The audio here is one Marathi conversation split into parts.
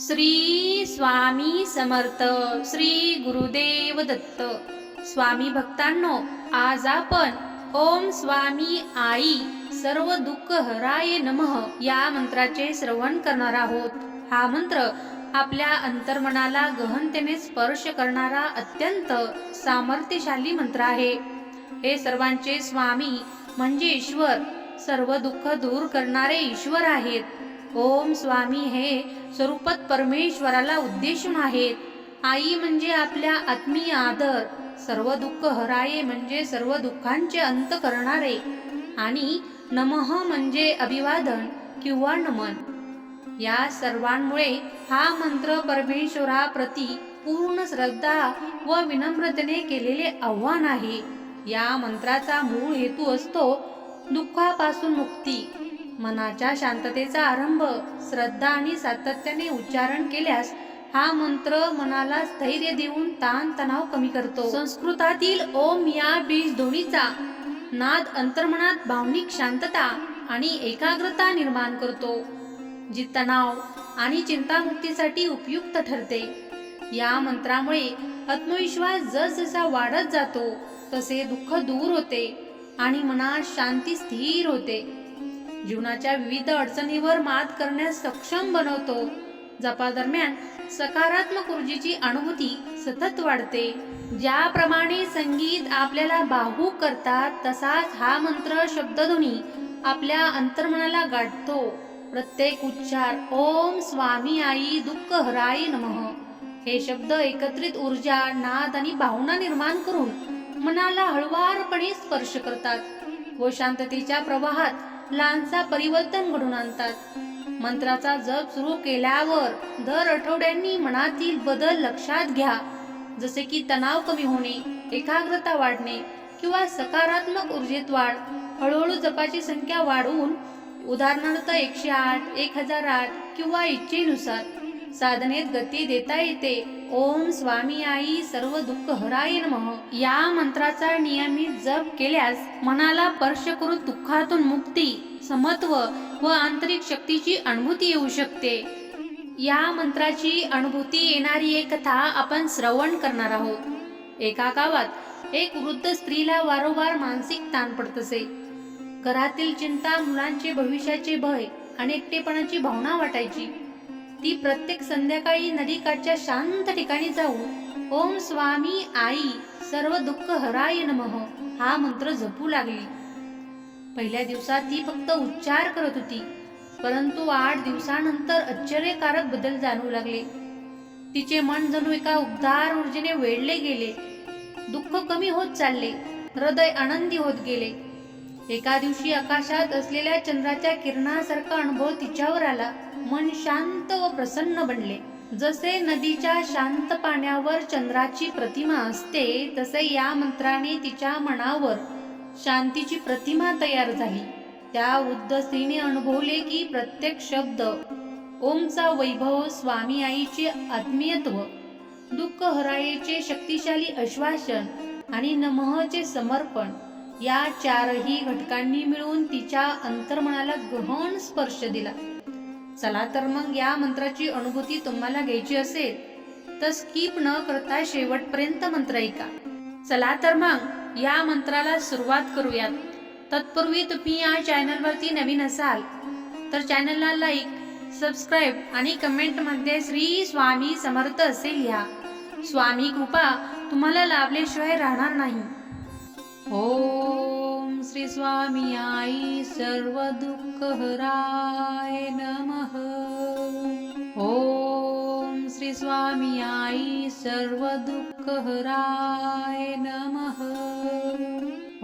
श्री स्वामी समर्थ श्री गुरुदेव दत्त. स्वामी भक्तांनो आज आपण ओम स्वामी आई सर्व दुःख हराय नमः या मंत्राचे श्रवण करणार आहोत. हा मंत्र आपल्या अंतर्मनाला गहनतेने स्पर्श करणारा अत्यंत सामर्थ्यशाली मंत्र आहे. हे सर्वांचे स्वामी म्हणजे ईश्वर. सर्व दुःख दूर करणारे ईश्वर आहेत. ओम स्वामी हे स्वरूपात परमेश्वराला उद्देशून आहेत. आई म्हणजे आपल्या आत्मीय आदर सर्व दुःख हराये म्हणजे सर्व दुःखांचे अंत करणारे. आणि नमः म्हणजे अभिवादन किंवा नमन. या सर्वांमुळे हा मंत्र परमेश्वराप्रती पूर्ण श्रद्धा व विनम्रतेने केलेले आव्हान आहे. या मंत्राचा मूळ हेतू असतो दुःखापासून मुक्ती. मनाच्या शांततेचा आरंभ श्रद्धा आणि सातत्याने उच्चारण केल्यास हा मंत्र मनाला स्थैर्य देऊन ताण तणाव कमी करतो. संस्कृतातील ओम या बीज ध्वनीचा नाद अंतर्मनात भावनिक शांतता आणि एकाग्रता निर्माण करतो जी तणाव आणि चिंतामुक्तीसाठी उपयुक्त ठरते. या मंत्रामुळे आत्मविश्वास जसजसा वाढत जातो तसे दुःख दूर होते आणि मनात शांती स्थिर होते. जीवनाच्या विविध अडचणीवर मात करण्यास सक्षम बनवतो. जपादरम्यान सकारात्मक ऊर्जेची अनुभूती सतत वाढते. ज्याप्रमाणे संगीत आपल्याला भावूक करतात तसाच हा मंत्र शब्दध्वनी आपल्या अंतर्मनाला गाठतो. प्रत्येक उच्चार ओम स्वामी आई दुःख हराई नमः हे शब्द एकत्रित ऊर्जा नाद आणि भावना निर्माण करून मनाला हळवारपणे स्पर्श करतात व शांततेच्या प्रवाहात लहानसा परिवर्तन घडून आणतात. मंत्राचा जप सुरू केल्यावर दर आठवड्यांनी मनातील बदल लक्षात घ्या. जसे की तणाव कमी होणे एकाग्रता वाढणे किंवा सकारात्मक ऊर्जेत वाढ. हळूहळू जपाची संख्या वाढवून उदाहरणार्थ एकशे आठ एक हजार आठ किंवा इच्छेनुसार. साधनेत गती देता येते. ओम स्वामी आई सर्व दुःख हराय नमः. या मंत्राचा नियमित जप केल्यास मनाला स्पर्श करून दुःखातून मुक्ती समत्व व आंतरिक शक्तीची अनुभूती येऊ शकते. या मंत्राची अनुभूती येणारी एक कथा आपण श्रवण करणार आहोत. एका गावात एक वृद्ध स्त्रीला वारंवार मानसिक ताण पडत असे. घरातील चिंता मुलांचे भविष्याचे भय आणि एकटेपणाची भावना वाटायची. ती प्रत्येक संध्याकाळी नदीकाठच्या शांत ठिकाणी जाऊन ओम स्वामी आई सर्व दुःख हराय नमः हा मंत्र जपू लागली. पहिल्या दिवसात ती फक्त उच्चार करत होती परंतु आठ दिवसानंतर आश्चर्यकारक बदल जाणवू लागले. तिचे मन जणू एका उबदार ऊर्जेने वेढले गेले. दुःख कमी होत चालले हृदय आनंदी होत गेले. एका दिवशी आकाशात असलेल्या चंद्राच्या किरणासारखा अनुभव तिच्यावर आला. मन शांत व प्रसन्न बनले. जसे नदीच्या शांत पाण्यावर चंद्राची प्रतिमा असते तसे या मंत्राने तिच्या मनावर शांतीची प्रतिमा तयार झाली. त्या वृद्ध स्त्रीने अनुभवले की प्रत्येक शब्द ओमचा वैभव स्वामी आईचे आत्मीयत्व दुःख हरायचे शक्तिशाली आश्वासन आणि नमःचे समर्पण या चारही घटकांनी मिळून तिच्या अंतर्मनाला गहन स्पर्श दिला. चला तर मग या मंत्राची अनुभूती तुम्हाला घ्यायची असेल तर स्किप न करता शेवटपर्यंत मंत्र ऐका. चला तर मग या मंत्राला सुरुवात करूयात. तत्पूर्वी तुम्ही या चॅनलवरती नवीन असाल तर चॅनलला लाईक सबस्क्राईब आणि कमेंटमध्ये श्री स्वामी समर्थ असे लिहा. स्वामी कृपा तुम्हाला लाभल्याशिवाय राहणार नाही. ओम श्री स्वामी आई सर्व दुःख हराय नमः। ओम श्री स्वामी आई सर्व दुःख हराय नमः।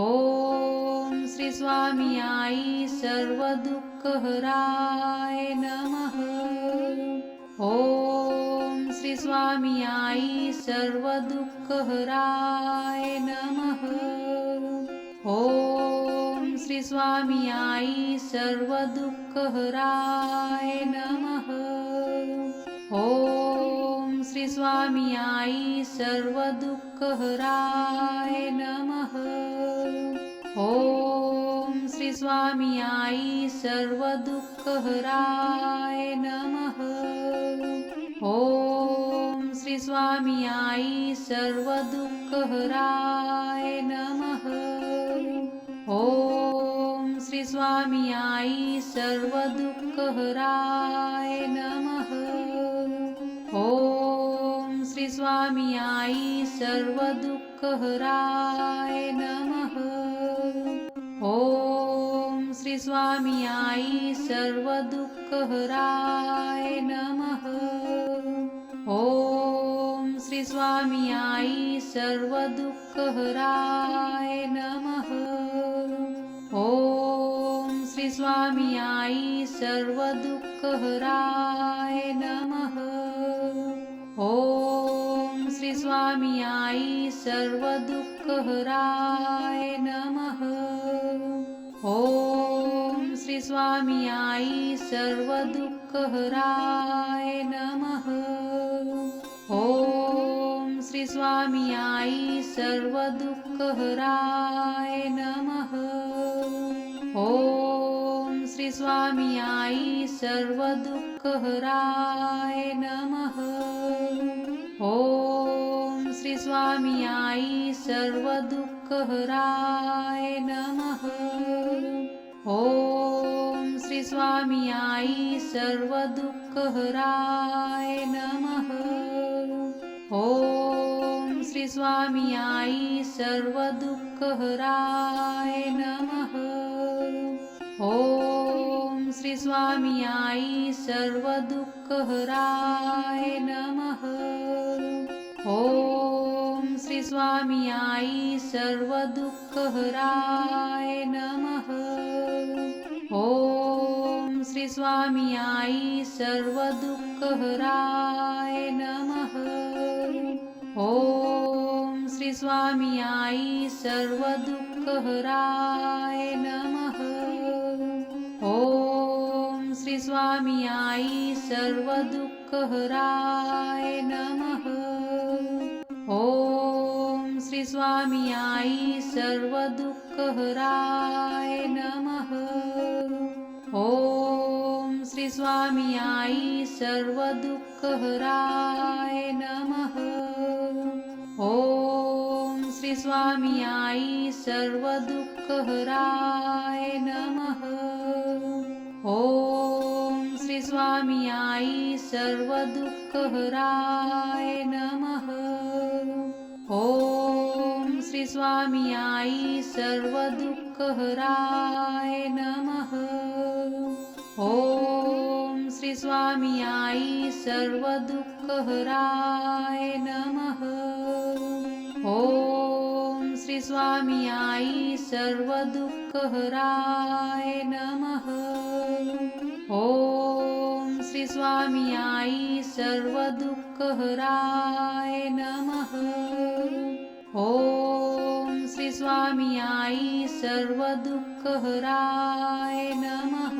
ओम श्री स्वामी आई सर्व दुःख हराय नमः। ओम स्वामी आई सर्व दुःख हराय नमः. ओम श्री स्वामी आई सर्व दुःख हराय नमः. ओम श्री स्वामी आई सर्व दुःख हराय नमः. ओम श्री स्वामी आई सर्व दुःख हराय नमः. स्वामी आई सर्व दुःख हराय नमः. ओम श्री स्वामी आई सर्व दुःख हराय नमः. ओम श्री स्वामी आई सर्व दुःख हराय नमः. ओम श्री स्वामी आई सर्व दुःख हराय नमः. स्वामी आई सर्व दुःखहराय नमः. ॐ श्री स्वामी आई सर्व दुःखहराय नमः. ॐ श्री स्वामी आई सर्व दुःखहराय नमः. ॐ श्री स्वामी आई सर्व दुःखहराय नमः. स्वामी आई सर्व दुःख हराय नमः. ओम श्री स्वामी आई सर्व दुःख हराय नमः. ओम श्री स्वामी आई सर्व दुःख हराय नमः. ओम श्री स्वामी आई सर्व दुःख हराय नमः. स्वामी आई सर्व दुःख हराय नमः. ओम श्री स्वामी आई सर्व दुःख हराय नमः. ओम श्री स्वामी आई सर्व दुःख हराय नमः. ओम श्री स्वामी आई सर्व दुःख हराय नमः. ओम स्वामी आई सर्व दुःख हराय नमः. ओम श्री स्वामी आई सर्व दुःख हराय नमः. ओम श्री स्वामी आई सर्व दुःख हराय नमः. ओम श्री स्वामी आई सर्व दुःख हराय नमः. ओम श्री स्वामी आई सर्व दुःख हराय नमः. ओम श्री स्वामी आई सर्व दुःख हराय नमः. ओम श्री स्वामी आई सर्व दुःख हराय नमः. ओम श्री स्वामी आई सर्व दुःख हराय नमः. स्वामी आई सर्व दुःख हराय नमः. ओम श्री स्वामी आई सर्व दुःख हराय नमः. ओम श्री स्वामी आई सर्व दुःख हराय नमः.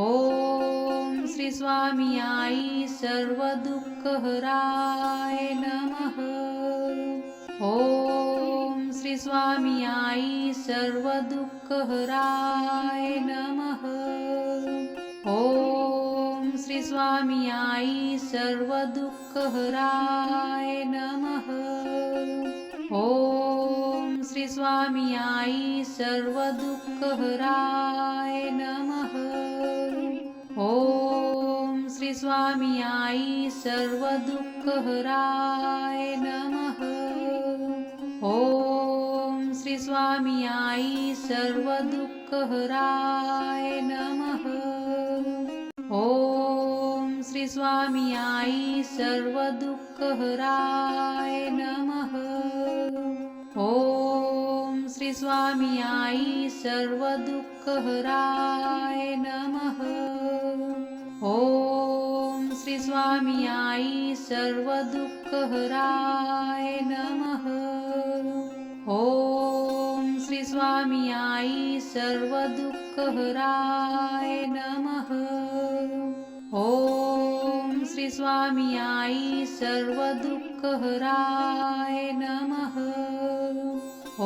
ओम श्री स्वामी आई सर्व दुःख हराय नमः. ओम श्री स्वामी आई सर्व दुःख हराय नमः. ओम श्री स्वामी आई सर्व दुःख हराय नमः. ओम श्री स्वामी आई सर्व दुःख हराय नमः. ओम श्री स्वामी आई सर्व दुःख हराय नमः. ओम श्री स्वामी आई सर्व दुःख हराय नमः. ओम श्री स्वामी आई सर्व दुःख हराय नमः. ओम श्री स्वामी आई सर्व दुःख हराय नमः. ओम श्री स्वामी आई सर्व दुःख हराय नमः. ओम स्वामी आई सर्व दुःख हराय नमः। ओम श्री स्वामी आई सर्व दुःख हराय नमः।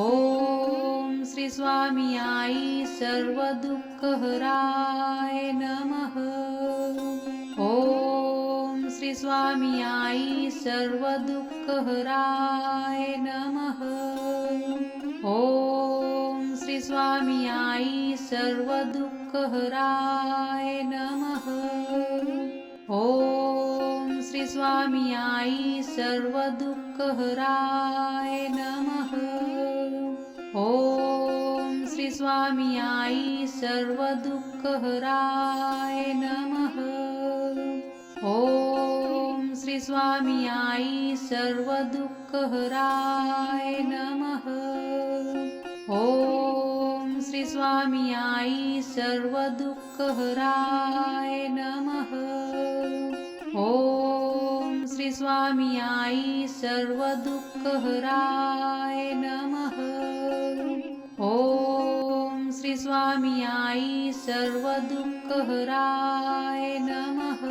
ओम श्री स्वामी आई सर्व दुःख हराय नमः। ओम श्री स्वामी आई सर्व दुःख हराय नमः। ओम स्वामी आई सर्व दुःख हराय नमः. ओम श्री स्वामी आई सर्व दुःख हराय नमः. ओम श्री स्वामी आई सर्व दुःख हराय नमः. ओम श्री स्वामी आई सर्व दुःख हराय नमः. स्वामी आई सर्व दुःख हराय नमः. ओम श्री स्वामी आई सर्व दुःख हराय नमः. ओम श्री स्वामी आई सर्व दुःख हराय नमः.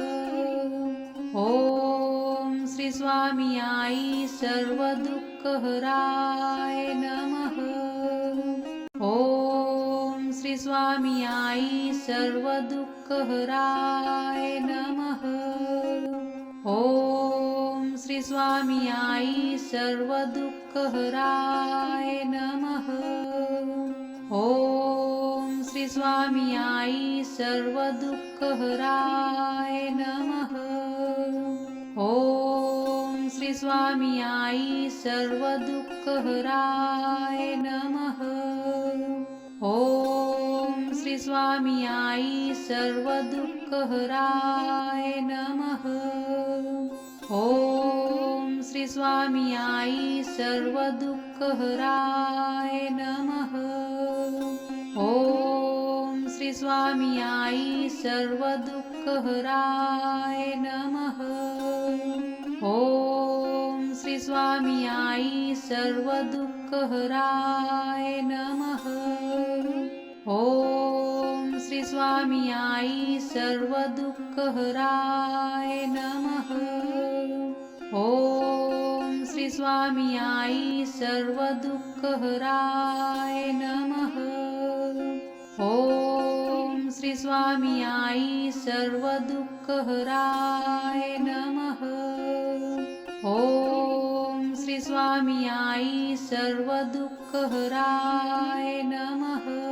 ओम श्री स्वामी आई सर्व दुःख हराय नमः. ओम श्री स्वामी आई सर्व दुःख हराय नमः. ओम श्री स्वामी आई सर्व दुःख हराय नमः. ओम श्री स्वामी आई सर्व दुःख हराय नमः. ओम श्री स्वामी आई सर्व दुःख हराय नमः. ओम स्वामी आई सर्व दुःख हराय नमः. ओम श्री स्वामी आई सर्व दुःख हराय नमः. ओम श्री स्वामी आई सर्व दुःख हराय नमः. ओम श्री स्वामी आई सर्व दुःख हराय नमः. ओम स्वामी आई सर्व दुःख हराय नमः. ओम श्री स्वामी आई सर्व दुःख हराय नमः. ओम श्री स्वामी आई सर्व दुःख हराय नमः. ओम श्री स्वामी आई सर्व दुःख हराय नमः. ओम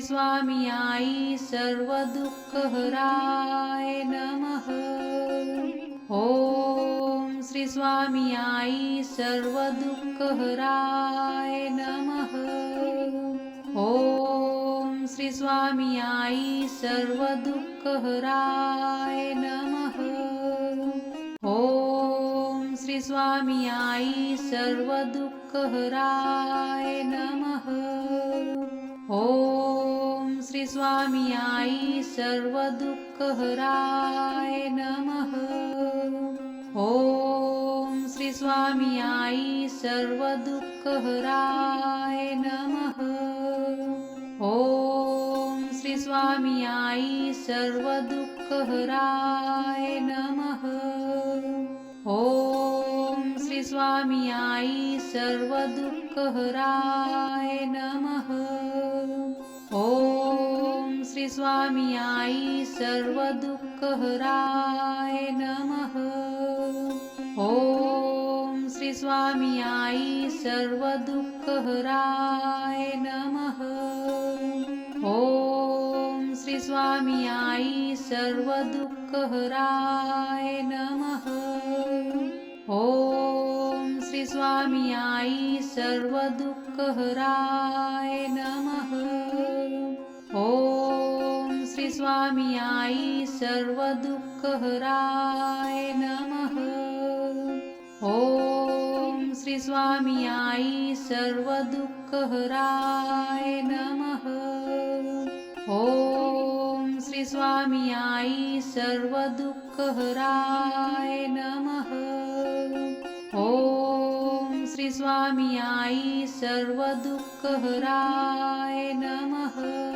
स्वामी आई सर्व दुःख हराय नमः. ओम श्री स्वामी आई सर्व दुःख हराय नमः. ओम श्री स्वामी आई सर्व दुःख हराय नमः. ओम श्री स्वामी आई सर्व दुःख हराय नमः. ओम श्री स्वामी आई सर्व दुःख हराय नमः. ओम श्री स्वामी आई सर्व दुःख हराय नमः. ओम श्री स्वामी आई सर्व दुःख हराय नमः. ओम श्री स्वामी आई सर्व दुःख हराय नमः. ओम श्री स्वामी आई सर्व दुःख हराय नमः. ओम श्री स्वामी आई सर्व दुःख हराय नमः. ओम श्री स्वामी आई सर्व दुःख हराय नमः. ओम श्री स्वामी आई सर्व दुःख हराय नमः. ओम स्वामी आई सर्व दुःख हराय नमः. ओम श्री स्वामी आई सर्व दुःख हराय नमः. ओम श्री स्वामी आई सर्व दुःख हराय नमः. ओम श्री स्वामी आई सर्व दुःख हराय नमः.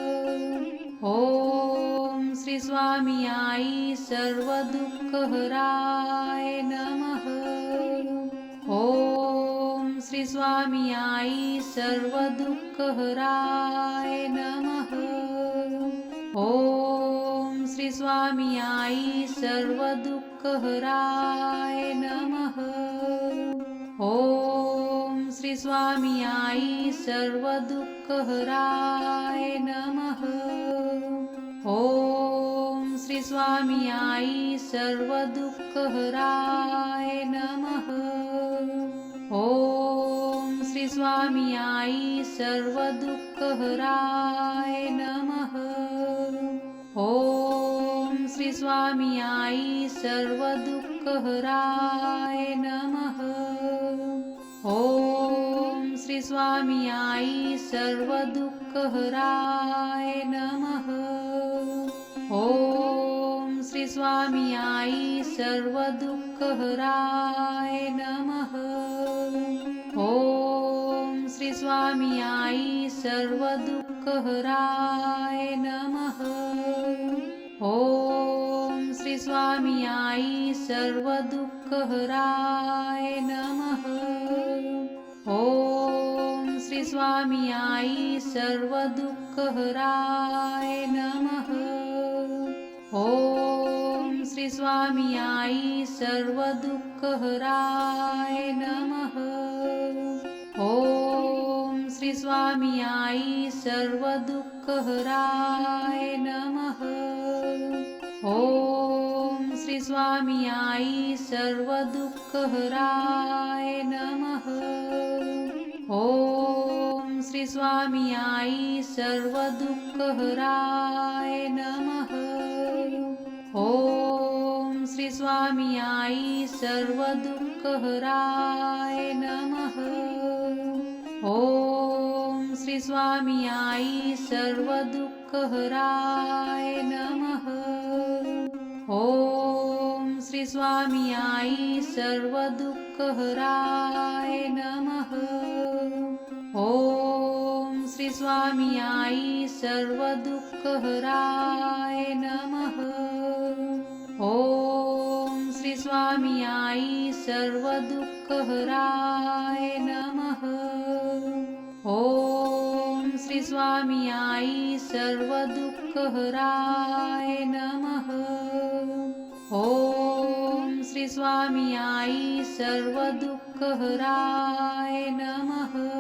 ॐ श्री स्वामी आई सर्वदुःखहराय नमः। ॐ श्री स्वामी आई सर्वदुःखहराय नमः। ॐ श्री स्वामी आई सर्वदुःखहराय नमः। ॐ श्री स्वामी आई सर्व दुःख हराय नमः. ओम श्री स्वामी आई सर्व दुःख हराय नमः. ओम श्री स्वामी आई सर्व दुःख हराय नमः. ओम श्री स्वामी आई सर्व दुःख हराय नमः. स्वामी आई सर्व दुःख हराय नमः. ओम श्री स्वामी आई सर्व दुःख हराय नमः. ओम श्री स्वामी आई सर्व दुःख हराय नमः. ओम श्री स्वामी आई सर्व दुःख हराय नमः. स्वामी आई सर्व दुःख हराय नमः। ओम श्री स्वामी आई सर्व दुःख हराय नमः। ओम श्री स्वामी आई सर्व दुःख हराय नमः। ओम श्री स्वामी आई सर्व दुःख हराय नमः। स्वामी आई सर्व दुःख हराय नमः. ओम श्री स्वामी आई सर्व दुःख हराय नमः. ओम श्री स्वामी आई सर्व दुःख हराय नमः. ओम श्री स्वामी आई सर्व दुःख हराय नमः. ओम स्वामी आई सर्व दुःख हराय नमः. ओम श्री स्वामी आई सर्व दुःख हराय नमः. ओम श्री स्वामी आई सर्व दुःख हराय नमः. ओम श्री स्वामी आई सर्व दुःख हराय नमः.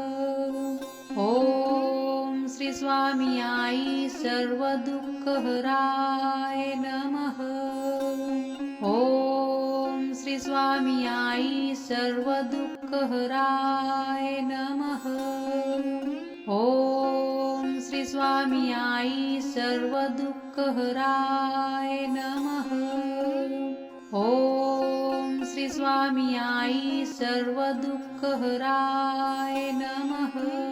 श्री स्वामी आई सर्व दुःख हराय नमः. ओम श्री स्वामी आई सर्व दुःख हराय नमः. ओम श्री स्वामी आई सर्व दुःख हराय नमः. ओम श्री स्वामी आई सर्व दुःख हराय नमः.